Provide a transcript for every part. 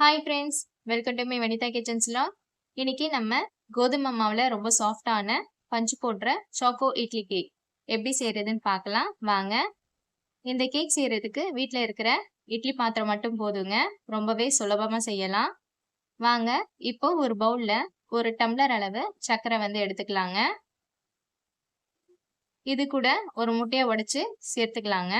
Hi friends welcome to my Vanitha கிச்சன்ஸ்லாம் இன்னைக்கு நம்ம கோதுமை மாவில் ரொம்ப சாஃப்டான பஞ்சு போடுற சாக்கோ இட்லி கேக் எப்படி செய்கிறதுன்னு பார்க்கலாம். வாங்க. இந்த கேக் செய்யறதுக்கு வீட்டில் இருக்கிற இட்லி பாத்திரம் மட்டும் போதுங்க. ரொம்பவே சுலபமாக செய்யலாம். வாங்க இப்போ ஒரு பவுலில் ஒரு டம்ளர் அளவு சர்க்கரை வந்து எடுத்துக்கலாங்க. இது கூட ஒரு முட்டையை உடைச்சு சேர்த்துக்கலாங்க.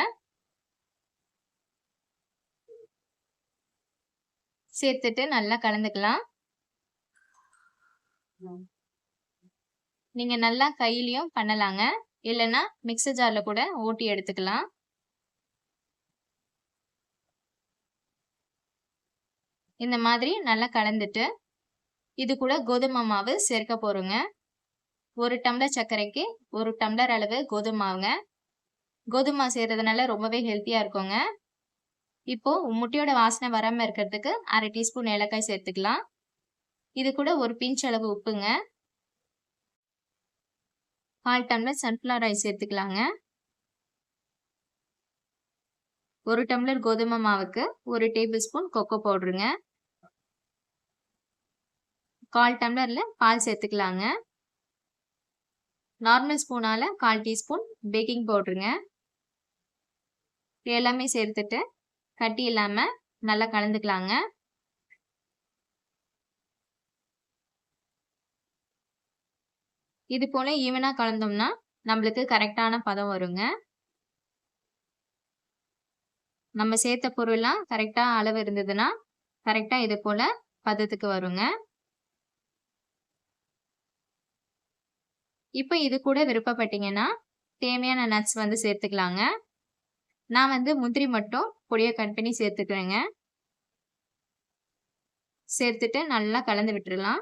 சேர்த்துட்டு நல்லா கலந்துக்கலாம். நீங்க நல்லா கையிலயும் பண்ணலாங்க. இல்லைன்னா மிக்சர் ஜார்ல கூட ஓட்டி எடுத்துக்கலாம். இந்த மாதிரி நல்லா கலந்துட்டு இது கூட கோதுமை மாவு சேர்க்க போறோங்க. ஒரு டம்ளர் சர்க்கரைக்கு ஒரு டம்ளர் அளவு கோதுமை மாவுங்க. கோதுமை சேர்றதுனால ரொம்பவே ஹெல்த்தியா இருக்குங்க. இப்போ முட்டையோட வாசனை வராமல் இருக்கிறதுக்கு அரை டீஸ்பூன் ஏலக்காய் சேர்த்துக்கலாம். இது கூட ஒரு பிஞ்ச் அளவு உப்புங்க. கால் டம்ளர் சன்ஃப்ளவர் ஆயில் சேர்த்துக்கலாங்க. ஒரு டம்ளர் கோதுமை மாவுக்கு ஒரு டேபிள் ஸ்பூன் கொக்கோ பவுடருங்க கால் டம்ளர்ல பால் சேர்த்துக்கலாங்க. நார்மல் ஸ்பூனால கால் டீஸ்பூன் பேக்கிங் பவுடருங்க எல்லாமே சேர்த்துட்டு கட்டி இல்லாம நல்லா கலந்துக்கலாங்க. இது போல ஈவனா கலந்தோம்னா நம்மளுக்கு கரெக்டான பதம் வருங்க. நம்ம சேர்த்த பொருள்லாம் கரெக்டா அளவு இருந்ததுன்னா கரெக்டா இது போல பதத்துக்கு வருங்க. இப்போ இது கூட விருப்பப்பட்டீங்கன்னா தேவையான நட்ஸ் வந்து சேர்த்துக்கலாங்க. நான் வந்து முந்திரி மட்டும் பொடியை கட் பண்ணி சேர்த்துக்கிறேங்க. சேர்த்துட்டு நல்லா கலந்து விட்டுடலாம்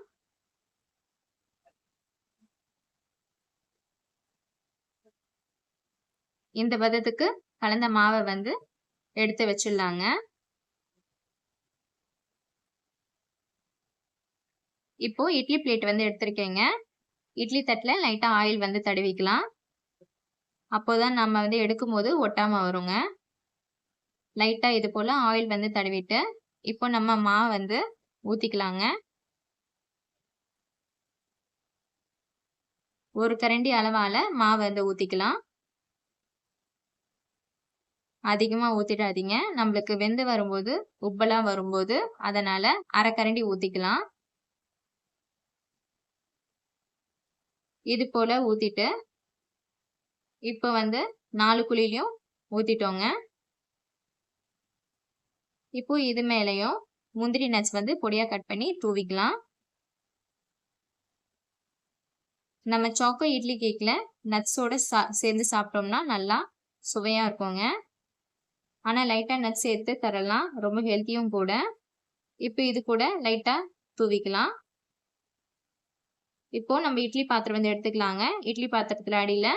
இந்த பதத்துக்கு கலந்த மாவை வந்து எடுத்து வச்சிடலாங்க. இப்போ இட்லி பிளேட் வந்து எடுத்திருக்கேங்க. இட்லி தட்டில் லைட்டாக ஆயில் வந்து தடவிக்கலாம். அப்போதான் நம்ம வந்து எடுக்கும்போது ஒட்டாமல் வருங்க. லைட்டாக இது போல் ஆயில் வந்து தடவிட்டு இப்போ நம்ம மாவு வந்து ஊற்றிக்கலாங்க ஒரு கரண்டி அளவால் மாவு வந்து ஊற்றிக்கலாம் அதிகமாக ஊற்றிடாதீங்க நம்மளுக்கு வெந்து வரும்போது உப்பெல்லாம் வரும்போது அதனால் அரை கரண்டி ஊற்றிக்கலாம் இது போல் ஊற்றிட்டு இப்போ வந்து நாலு குழிலையும் ஊற்றிட்டோங்க இப்போ இது மேலேயும் முந்திரி நட்ஸ் வந்து பொடியாக கட் பண்ணி தூவிக்கலாம். நம்ம சாக்கோ இட்லி கேக்கில் நட்ஸோட சா சேர்ந்து சாப்பிட்டோம்னா நல்லா சுவையாக இருக்குங்க. ஆனால் லைட்டாக நட்ஸ் சேர்த்து தரலாம் ரொம்ப ஹெல்த்தியும் கூட. இப்போ இது கூட லைட்டாக தூவிக்கலாம். இப்போ நம்ம இட்லி பாத்திரம் வந்து எடுத்துக்கலாங்க. இட்லி பாத்திரத்தில் அடியில்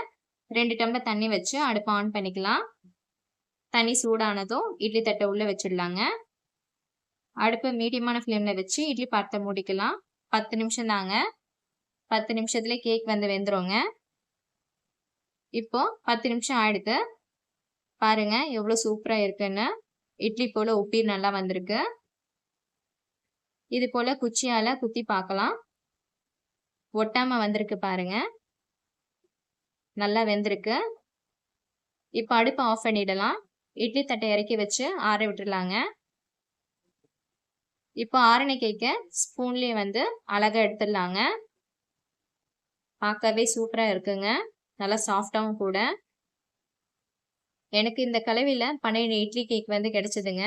ரெண்டு டம்ளர் தண்ணி வச்சு அடுப்பை ஆன் பண்ணிக்கலாம். தண்ணி சூடானதும் இட்லி தட்டை உள்ளே வச்சிடலாங்க. அடுப்பை மீடியமான ஃப்ளேமில் வச்சு இட்லி பாத்திரம் மூடிக்கலாம். பத்து நிமிஷம் தாங்க. பத்து நிமிஷத்துல கேக் வந்து வெந்துருங்க. இப்போ பத்து நிமிஷம் ஆயிடுது. பாருங்க எவ்வளோ சூப்பராக இருக்குன்னு. இட்லி போல் உப்பீர் நல்லா வந்திருக்கு. இது போல் குச்சியால் குத்தி பார்க்கலாம். ஒட்டாமல் வந்திருக்கு பாருங்கள் நல்லா வெந்திருக்கு. இப்போ அடுப்பை ஆஃப் பண்ணிடலாம். இட்லி தட்டை இறக்கி வச்சு ஆற விட்டுடலாங்க. இப்போ ஆரணி கேக்கை ஸ்பூன்லேயே வந்து அழகாக எடுத்துடலாங்க. பார்க்கவே சூப்பராக இருக்குங்க. நல்லா சாஃப்டாகவும் கூட. எனக்கு இந்த கலவையில் பன்னெண்டு இட்லி கேக் வந்து கிடைச்சதுங்க.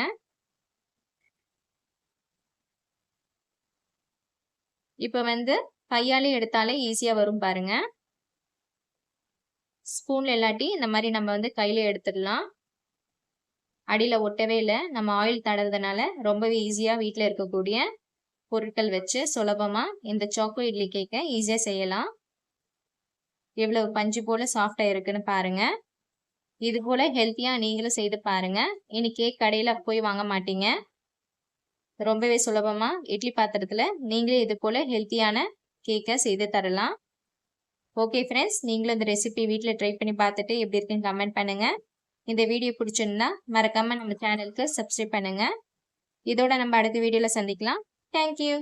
இப்போ வந்து கையாலே எடுத்தாலே ஈஸியாக வரும் பாருங்கள் ஸ்பூன் இல்லாட்டி இந்த மாதிரி நம்ம வந்து கையில் எடுத்துடலாம். அடியில் ஒட்டவே இல்லை. நம்ம ஆயில் தடவுறதுனால ரொம்பவே ஈஸியாக வீட்டில் இருக்கக்கூடிய பொருட்கள் வச்சு சுலபமாக இந்த சாக்கோ இட்லி கேக்கை ஈஸியாக செய்யலாம். எவ்வளவு பஞ்சு போல் சாஃப்டாக இருக்குன்னு பாருங்கள் இது போல் ஹெல்த்தியாக நீங்களும் செய்து பாருங்கள் இனி கேக் கடையில் போய் வாங்க மாட்டீங்க. ரொம்பவே சுலபமாக இட்லி பாத்திரத்தில் நீங்களே இது போல் ஹெல்த்தியான கேக்கை செய்து தரலாம். ஓகே ஃப்ரெண்ட்ஸ் நீங்களும் இந்த ரெசிபி வீட்டில் ட்ரை பண்ணி பார்த்துட்டு எப்படி இருக்குன்னு கமெண்ட் பண்ணுங்கள் இந்த வீடியோ பிடிச்சிருந்தா மறக்காமல் நம்ம சேனலுக்கு சப்ஸ்கிரைப் பண்ணுங்கள் இதோட நம்ம அடுத்த வீடியோவில் சந்திக்கலாம். தேங்க்யூ